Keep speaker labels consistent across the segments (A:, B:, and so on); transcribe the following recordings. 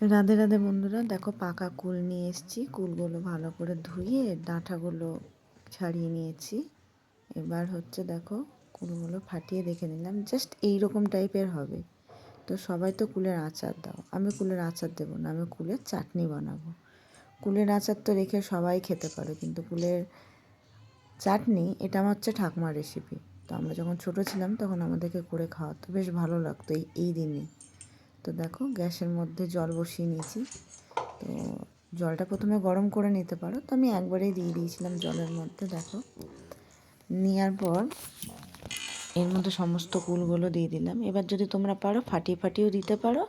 A: রাধে রাধে বন্ধুরা, দেখো পাকা কুল নিয়ে এসেছি। কুলগুলো ভালো করে ধুয়ে ডাঁটাগুলো ছাড়িয়ে নিয়েছি। এবার হচ্ছে দেখো, কুলগুলো ফাটিয়ে দেখে নিলাম জাস্ট এই রকম টাইপের হবে। তো সবাই তো কুলের আচার দাও। আমি কুলের আচার দেবো না, আমি কুলের চাটনি বানাবো। কুলের আচার তো রেখে সবাই খেতে পারে, কিন্তু কুলের চাটনি, এটা আমার হচ্ছে ঠাকুমার রেসিপি তো আমরা যখন ছোটো ছিলাম, তখন আমাদেরকে করে খাওয়াতো, বেশ ভালো লাগতো এই এই দিনে। তো দেখো, গ্যাসের মধ্যে জল বসিয়ে নিয়েছি। তো জলটা প্রথমে গরম করে নিতে পারো। তো আমি একবারেই দিয়ে দিয়েছিলাম জলের মধ্যে, দেখো। নেওয়ার পর এর মধ্যে সমস্ত কুলগুলো দিয়ে দিলাম। এবার যদি তোমরা পারো, ফাটিয়ে ফাটিয়েও দিতে পারো,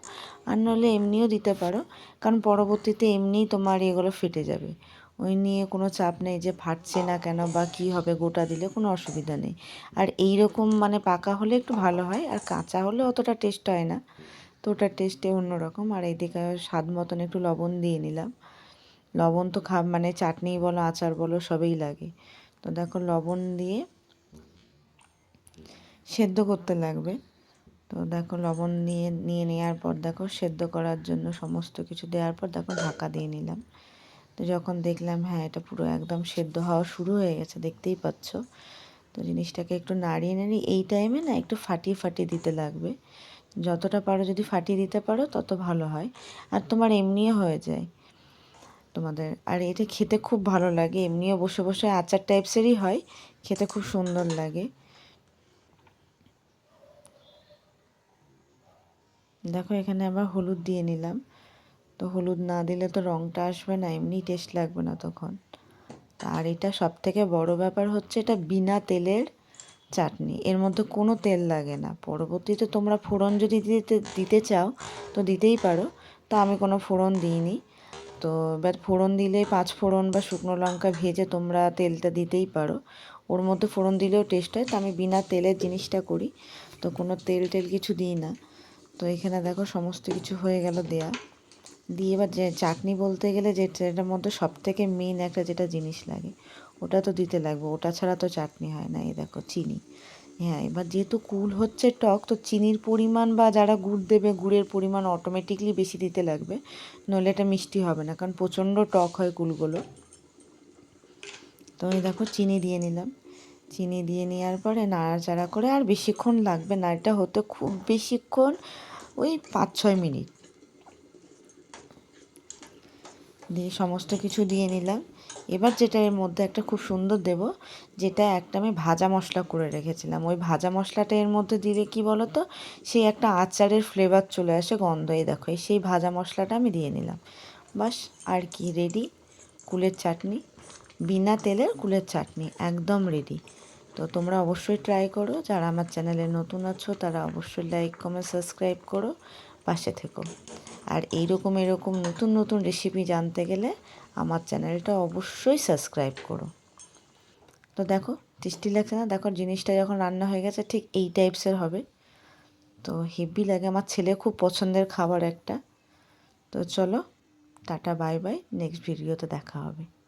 A: আর নাহলে এমনিও দিতে পারো। কারণ পরবর্তীতে এমনিই তোমার এগুলো ফেটে যাবে। ওই নিয়ে কোনো চাপ নেই যে ফাটছে না কেন বা কী হবে, গোটা দিলে কোনো অসুবিধা নেই। আর এই রকম মানে পাকা হলে একটু ভালো হয়, আর কাঁচা হলে অতটা টেস্ট হয় না। তো ওটার টেস্টে অন্যরকম। আর এইদিকে স্বাদ মতন একটু লবণ দিয়ে নিলাম। লবণ তো খা মানে চাটনি বলো, আচার বলো, সবই লাগে। তো দেখো লবণ দিয়ে সেদ্ধ করতে লাগবে। তো দেখো লবণ নিয়ে নিয়ে নেওয়ার পর দেখো সেদ্ধ করার জন্য সমস্ত কিছু দেওয়ার পর দেখো ঢাকা দিয়ে নিলাম। তো যখন দেখলাম হ্যাঁ এটা পুরো একদম সেদ্ধ হওয়া শুরু হয়ে গেছে, দেখতেই পাচ্ছ। তো জিনিসটাকে একটু নাড়িয়ে নাড়িয়ে, এই টাইমে না একটু ফাটিয়ে ফাটিয়ে দিতে লাগবে। যতটা পারো যদি ফাটিয়ে দিতে পারো, তত ভালো হয়। আর তোমার এমনিও হয়ে যায়। তোমাদের, আর এটা খেতে খুব ভালো লাগে। এমনিও বসে বসে আচার টাইপসেরই হয়। খেতে খুব সুন্দর লাগে। দেখো, এখানে আবার হলুদ দিয়ে নিলাম। তো হলুদ না দিলে তো রঙটা আসবে না এমনি টেস্ট লাগবে না তখন। আর এটা সব থেকে বড় ব্যাপার হচ্ছে, এটা বিনা তেলের চাটনি, এর মধ্যে কোনো তেল লাগে না। পরবর্তীতে তোমরা ফোড়ন যদি দিতে দিতে চাও, তো দিতেই পারো। তো আমি কোনো ফোড়ন দিইনি। তো এবার ফোড়ন দিলে পাঁচ ফোড়ন বা শুকনো লঙ্কা ভেজে তোমরা তেলটা দিতেই পারো। ওর মধ্যে ফোড়ন দিলেও টেস্ট হয়। তো আমি বিনা তেলের জিনিসটা করি। তো কোনো তেল টেল কিছু দিই না। তো এখানে দেখো সমস্ত কিছু হয়ে গেল দেয়া। দিয়ে এবার যে চাটনি বলতে গেলে যে এটার মধ্যে সব থেকে মেন একটা যেটা জিনিস লাগে, ওটা তো দিতে লাগবে। ওটা ছাড়া তো চাটনি হয় না, এই দেখো চিনি। হ্যাঁ এবার যেহেতু কুল হচ্ছে টক, তো চিনির পরিমাণ বা যারা গুড় দেবে, গুড়ের পরিমাণ অটোমেটিকলি বেশি দিতে লাগবে। নইলে এটা মিষ্টি হবে না, কারণ প্রচণ্ড টক হয় কুলগুলো। তো এই দেখো চিনি দিয়ে নিলাম। চিনি দিয়ে নেওয়ার পরে নাড়াচাড়া করে আর বেশিক্ষণ লাগবে না, এটা হতে খুব বেশিক্ষণ ওই পাঁচ ছয় মিনিট। দিয়ে সমস্ত কিছু দিয়ে নিলাম। এবার যেটা এর মধ্যে একটা খুব সুন্দর দেব, যেটা একটা আমি ভাজা মশলা করে রেখেছিলাম। ওই ভাজা মশলাটা এর মধ্যে দিলে কি বলো তো সেই একটা আচারের ফ্লেভার চলে আসে গন্ধ এই দেখো সেই ভাজা মশলাটা আমি দিয়ে নিলাম। বাস, আর কি রেডি কুলের চাটনি। বিনা তেলের কুলের চাটনি, একদম রেডি তো তোমরা অবশ্যই ট্রাই করো। যারা আমার চ্যানেলে নতুন আছো, তারা অবশ্যই লাইক কমেন্ট সাবস্ক্রাইব করো। পাশে থেকো। আর এইরকম, এরকম নতুন নতুন রেসিপি জানতে গেলে আমার চ্যানেলটা অবশ্যই সাবস্ক্রাইব করো। তো দেখো, টেস্টি লাগছে না? দেখো, জিনিসটা যখন রান্না হয়ে গেছে, ঠিক এই টাইপসের হবে। তো হেভি লাগে। আমার ছেলে খুব পছন্দের খাবার একটা। তো চলো, টাটা বাই বাই নেক্সট ভিডিওতে দেখা হবে।